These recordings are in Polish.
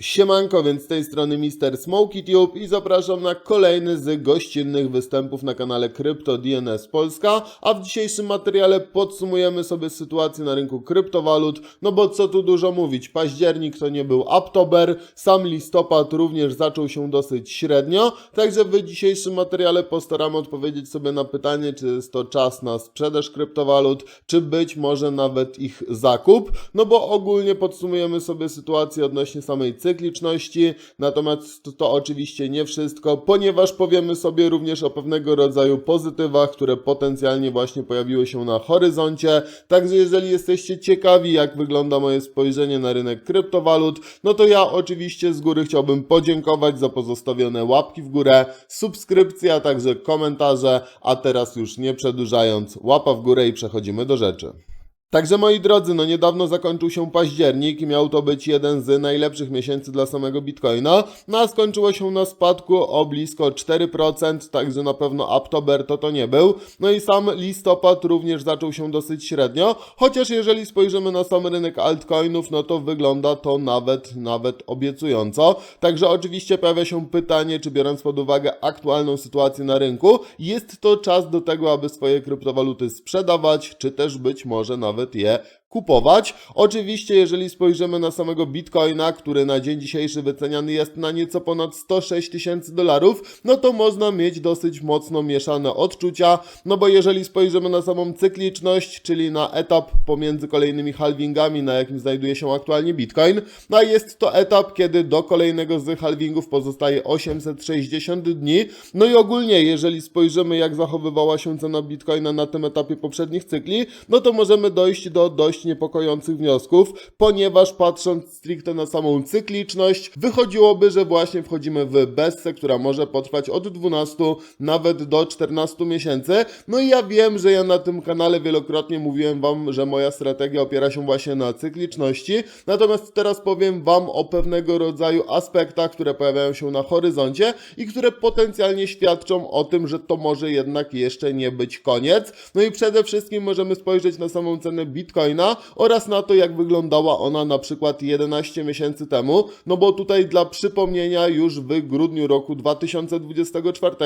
Siemanko, więc z tej strony Mr. Smoky Tube i zapraszam na kolejny z gościnnych występów na kanale Crypto DNS Polska, a w dzisiejszym materiale podsumujemy sobie sytuację na rynku kryptowalut, no bo co tu dużo mówić, październik to nie był Oktober, sam listopad również zaczął się dosyć średnio, także w dzisiejszym materiale postaramy odpowiedzieć sobie na pytanie, czy jest to czas na sprzedaż kryptowalut, czy być może nawet ich zakup, no bo ogólnie podsumujemy sobie sytuację odnośnie samej cykliczności, natomiast to, oczywiście nie wszystko, ponieważ powiemy sobie również o pewnego rodzaju pozytywach, które potencjalnie właśnie pojawiły się na horyzoncie. Także jeżeli jesteście ciekawi, jak wygląda moje spojrzenie na rynek kryptowalut, no to ja oczywiście z góry chciałbym podziękować za pozostawione łapki w górę, subskrypcje, a także komentarze, a teraz już nie przedłużając, łapa w górę i przechodzimy do rzeczy. Także moi drodzy, no niedawno zakończył się październik i miał to być jeden z najlepszych miesięcy dla samego Bitcoina, no a skończyło się na spadku o blisko 4%, także na pewno Oktober to to nie był. No i sam listopad również zaczął się dosyć średnio, chociaż jeżeli spojrzymy na sam rynek altcoinów, no to wygląda to nawet, nawet obiecująco. Także oczywiście pojawia się pytanie, czy biorąc pod uwagę aktualną sytuację na rynku, jest to czas do tego, aby swoje kryptowaluty sprzedawać, czy też być może nawet davet je kupować. Oczywiście, jeżeli spojrzymy na samego Bitcoina, który na dzień dzisiejszy wyceniany jest na nieco ponad 106 tysięcy dolarów, no to można mieć dosyć mocno mieszane odczucia, no bo jeżeli spojrzymy na samą cykliczność, czyli na etap pomiędzy kolejnymi halvingami, na jakim znajduje się aktualnie Bitcoin, no jest to etap, kiedy do kolejnego z halvingów pozostaje 860 dni, no i ogólnie, jeżeli spojrzymy, jak zachowywała się cena Bitcoina na tym etapie poprzednich cykli, no to możemy dojść do dość niepokojących wniosków, ponieważ patrząc stricte na samą cykliczność, wychodziłoby, że właśnie wchodzimy w bessę, która może potrwać od 12 nawet do 14 miesięcy. No i ja wiem, że ja na tym kanale wielokrotnie mówiłem Wam, że moja strategia opiera się właśnie na cykliczności, natomiast teraz powiem Wam o pewnego rodzaju aspektach, które pojawiają się na horyzoncie i które potencjalnie świadczą o tym, że to może jednak jeszcze nie być koniec. No i przede wszystkim możemy spojrzeć na samą cenę Bitcoina, oraz na to, jak wyglądała ona na przykład 11 miesięcy temu, no bo tutaj dla przypomnienia już w grudniu roku 2024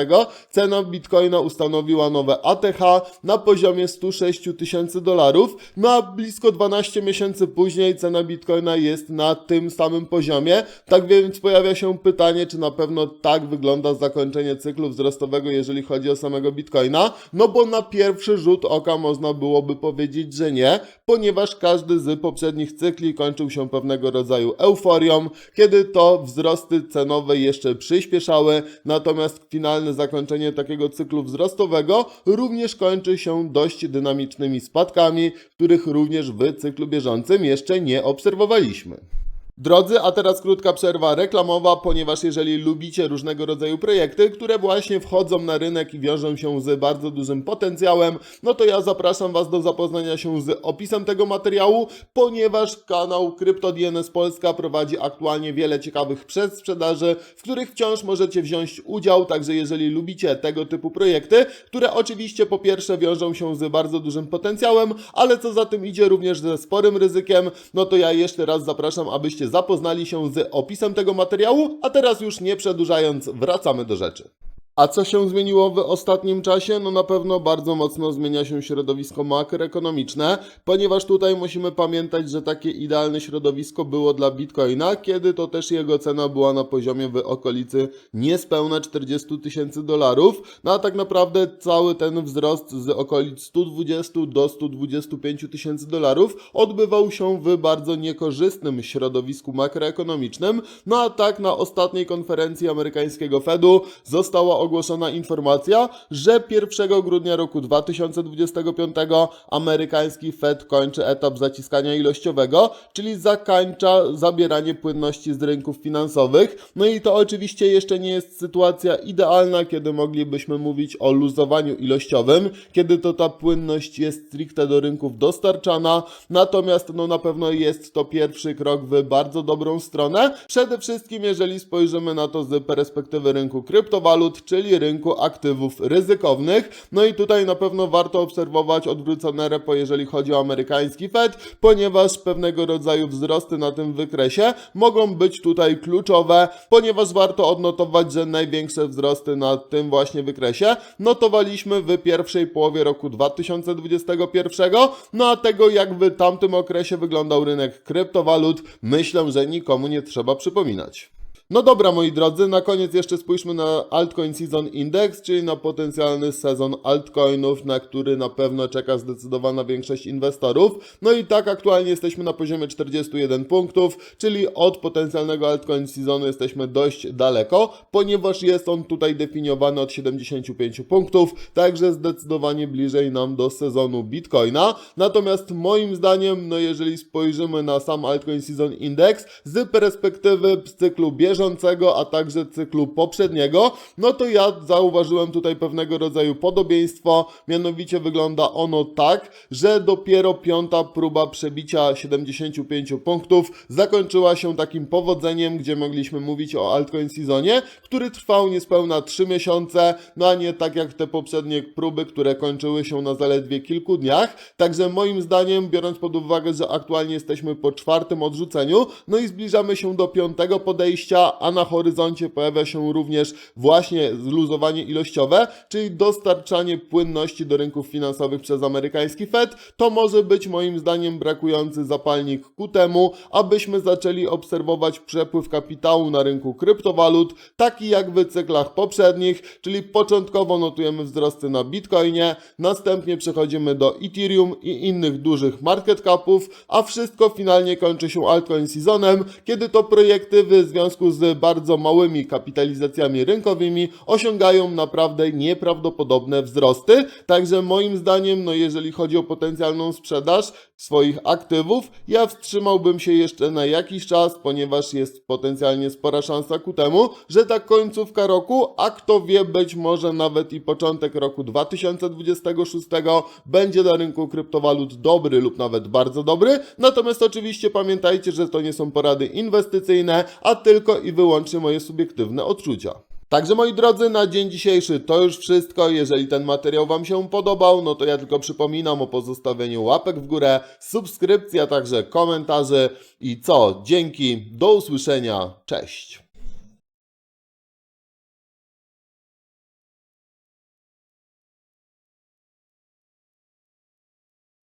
cena Bitcoina ustanowiła nowe ATH na poziomie 106 tysięcy dolarów, no a blisko 12 miesięcy później cena Bitcoina jest na tym samym poziomie, tak więc pojawia się pytanie, czy na pewno tak wygląda zakończenie cyklu wzrostowego, jeżeli chodzi o samego Bitcoina, no bo na pierwszy rzut oka można byłoby powiedzieć, że nie, ponieważ każdy z poprzednich cykli kończył się pewnego rodzaju euforią, kiedy to wzrosty cenowe jeszcze przyspieszały, natomiast finalne zakończenie takiego cyklu wzrostowego również kończy się dość dynamicznymi spadkami, których również w cyklu bieżącym jeszcze nie obserwowaliśmy. Drodzy, a teraz krótka przerwa reklamowa, ponieważ jeżeli lubicie różnego rodzaju projekty, które właśnie wchodzą na rynek i wiążą się z bardzo dużym potencjałem, no to ja zapraszam Was do zapoznania się z opisem tego materiału, ponieważ kanał CryptoDNS Polska prowadzi aktualnie wiele ciekawych przedsprzedaży, w których wciąż możecie wziąć udział, także jeżeli lubicie tego typu projekty, które oczywiście po pierwsze wiążą się z bardzo dużym potencjałem, ale co za tym idzie również ze sporym ryzykiem, no to ja jeszcze raz zapraszam, abyście zapoznali się z opisem tego materiału, a teraz już nie przedłużając, wracamy do rzeczy. A co się zmieniło w ostatnim czasie? No na pewno bardzo mocno zmienia się środowisko makroekonomiczne, ponieważ tutaj musimy pamiętać, że takie idealne środowisko było dla Bitcoina, kiedy to też jego cena była na poziomie w okolicy niespełna 40 tysięcy dolarów. No a tak naprawdę cały ten wzrost z okolic 120 do 125 tysięcy dolarów odbywał się w bardzo niekorzystnym środowisku makroekonomicznym. No a tak na ostatniej konferencji amerykańskiego Fedu została ogłoszona informacja, że 1 grudnia roku 2025 amerykański Fed kończy etap zaciskania ilościowego, czyli zakończa zabieranie płynności z rynków finansowych. No i to oczywiście jeszcze nie jest sytuacja idealna, kiedy moglibyśmy mówić o luzowaniu ilościowym, kiedy to ta płynność jest stricte do rynków dostarczana, natomiast no na pewno jest to pierwszy krok w bardzo dobrą stronę. Przede wszystkim jeżeli spojrzymy na to z perspektywy rynku kryptowalut, czyli rynku aktywów ryzykownych. No i tutaj na pewno warto obserwować odwrócone repo, jeżeli chodzi o amerykański Fed, ponieważ pewnego rodzaju wzrosty na tym wykresie mogą być tutaj kluczowe, ponieważ warto odnotować, że największe wzrosty na tym właśnie wykresie notowaliśmy w pierwszej połowie roku 2021, no a tego jak w tamtym okresie wyglądał rynek kryptowalut, myślę, że nikomu nie trzeba przypominać. No dobra, moi drodzy, na koniec jeszcze spójrzmy na Altcoin Season Index, czyli na potencjalny sezon altcoinów, na który na pewno czeka zdecydowana większość inwestorów. No i tak aktualnie jesteśmy na poziomie 41 punktów, czyli od potencjalnego altcoin sezonu jesteśmy dość daleko, ponieważ jest on tutaj definiowany od 75 punktów, także zdecydowanie bliżej nam do sezonu Bitcoina. Natomiast moim zdaniem, no jeżeli spojrzymy na sam Altcoin Season Index z perspektywy cyklu bieżącego, a także cyklu poprzedniego, no to ja zauważyłem tutaj pewnego rodzaju podobieństwo, mianowicie wygląda ono tak, że dopiero piąta próba przebicia 75 punktów zakończyła się takim powodzeniem, gdzie mogliśmy mówić o altcoin seasonie, który trwał niespełna 3 miesiące, no a nie tak jak te poprzednie próby, które kończyły się na zaledwie kilku dniach. Także moim zdaniem, biorąc pod uwagę, że aktualnie jesteśmy po czwartym odrzuceniu, no i zbliżamy się do piątego podejścia, a na horyzoncie pojawia się również właśnie zluzowanie ilościowe, czyli dostarczanie płynności do rynków finansowych przez amerykański Fed, to może być moim zdaniem brakujący zapalnik ku temu, abyśmy zaczęli obserwować przepływ kapitału na rynku kryptowalut, taki jak w cyklach poprzednich, czyli początkowo notujemy wzrosty na Bitcoinie, następnie przechodzimy do Ethereum i innych dużych market capów, a wszystko finalnie kończy się altcoin seasonem, kiedy to projekty w związku z bardzo małymi kapitalizacjami rynkowymi osiągają naprawdę nieprawdopodobne wzrosty. Także moim zdaniem, no jeżeli chodzi o potencjalną sprzedaż swoich aktywów, ja wstrzymałbym się jeszcze na jakiś czas, ponieważ jest potencjalnie spora szansa ku temu, że ta końcówka roku, a kto wie, być może nawet i początek roku 2026 będzie dla rynku kryptowalut dobry lub nawet bardzo dobry. Natomiast oczywiście pamiętajcie, że to nie są porady inwestycyjne, a tylko i wyłącznie moje subiektywne odczucia. Także moi drodzy, na dzień dzisiejszy to już wszystko. Jeżeli ten materiał Wam się podobał, no to ja tylko przypominam o pozostawieniu łapek w górę, subskrypcji, a także komentarzy. I co? Dzięki, do usłyszenia, cześć!